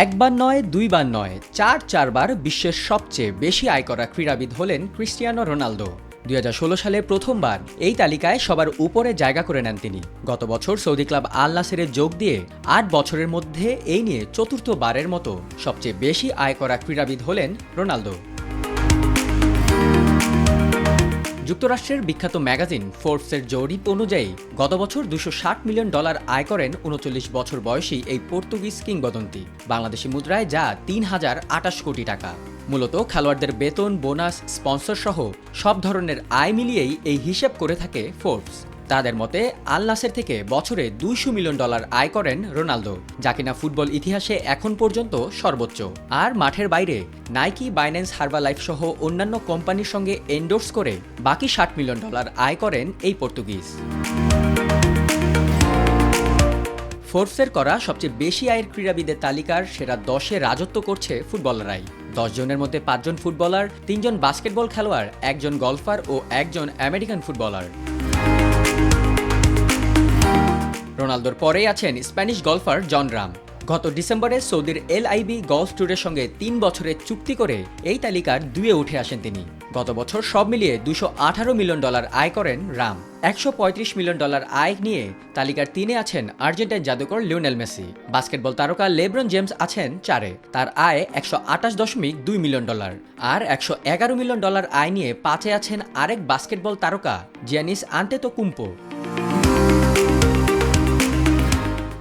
একবার নয়, দুইবার নয়, চার, চারবার বিশ্বের সবচেয়ে বেশি আয় করা ক্রীড়াবিদ হলেন ক্রিস্টিয়ানো রোনালদো। দুই হাজার ষোলো সালে প্রথমবার এই তালিকায় সবার উপরে জায়গা করে নেন তিনি। গত বছর সৌদি ক্লাব আল নাসেরে যোগ দিয়ে আট বছরের মধ্যে এই নিয়ে চতুর্থবারের মতো সবচেয়ে বেশি আয় করা ক্রীড়াবিদ হলেন রোনালদো। যুক্তরাষ্ট্রের বিখ্যাত ম্যাগাজিন ফোর্বসের জরিপ অনুযায়ী, গত বছর দুশো মিলিয়ন ডলার আয় করেন উনচল্লিশ বছর বয়সী এই পর্তুগিজ কিংবদন্তি। বাংলাদেশি মুদ্রায় যা তিন হাজার আটাশ কোটি টাকা। মূলত খেলোয়াড়দের বেতন, বোনাস স্পন্সর সহ সব ধরনের আয় মিলিয়েই এই হিসেব করে থাকে ফোর্বস। তাদের মতে আল নাসের থেকে বছরে দুইশো মিলিয়ন ডলার আয় করেন রোনালদো, যা কিনা ফুটবল ইতিহাসে এখন পর্যন্ত সর্বোচ্চ। আর মাঠের বাইরে, নাইকি, বাইন্যান্স হার্বালাইফ সহ অন্যান্য কোম্পানির সঙ্গে এন্ডোর্স করে বাকি ষাট মিলিয়ন ডলার আয় করেন এই পর্তুগিজ। ফোর্বসের করা সবচেয়ে বেশি আয়ের ক্রীড়াবিদের তালিকার সেরা দশে রাজত্ব করছে ফুটবলাররাই। জনের মধ্যে পাঁচজন ফুটবলার, তিনজন বাস্কেটবল খেলোয়াড়, একজন গলফার ও একজন আমেরিকান ফুটবলার। রোনালদোর পরেই আছেন স্প্যানিশ গলফার জন রাম। গত ডিসেম্বরে সৌদির এলআইবি গলফ ট্যুরের সঙ্গে তিন বছরের চুক্তি করে এই তালিকার দুয়ে উঠে আসেন তিনি। গত বছর সব মিলিয়ে দুশো আঠারো মিলিয়ন ডলার আয় করেন রাম। একশো পঁয়ত্রিশ মিলিয়ন ডলার আয় নিয়ে তালিকার তিনে আছেন আর্জেন্টাইন জাদুকর লিওনেল মেসি। বাস্কেটবল তারকা লেব্রন জেমস আছেন চারে। তার আয় একশো আঠাশ দশমিক দুই মিলিয়ন ডলার। আর একশো এগারো মিলিয়ন ডলার আয় নিয়ে পাঁচে আছেন আরেক বাস্কেটবল তারকা জিয়ানিস আন্তেতো কুম্পো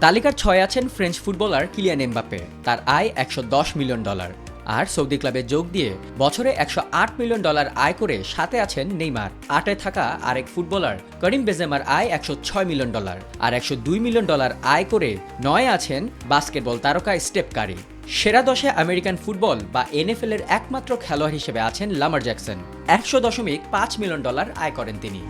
তালিকার ছয় আছেন ফ্রেঞ্চ ফুটবলার কিলিয়ান এমবাপে তার আয় একশো দশ মিলিয়ন ডলার। আর সৌদি ক্লাবে যোগ দিয়ে বছরে একশো আট মিলিয়ন ডলার আয় করে সাথে আছেন নেইমার। আটে থাকা আরেক ফুটবলার করিম বেজেমার আয় একশো ছয় মিলিয়ন ডলার। আর একশো দুই মিলিয়ন ডলার আয় করে নয় আছেন বাস্কেটবল তারকা স্টেপ কারি। সেরা দশে আমেরিকান ফুটবল বা এনএফএল এর একমাত্র খেলোয়াড় হিসেবে আছেন লামার জ্যাকসন। একশো দশমিক পাঁচ মিলিয়ন ডলার আয় করেন তিনি।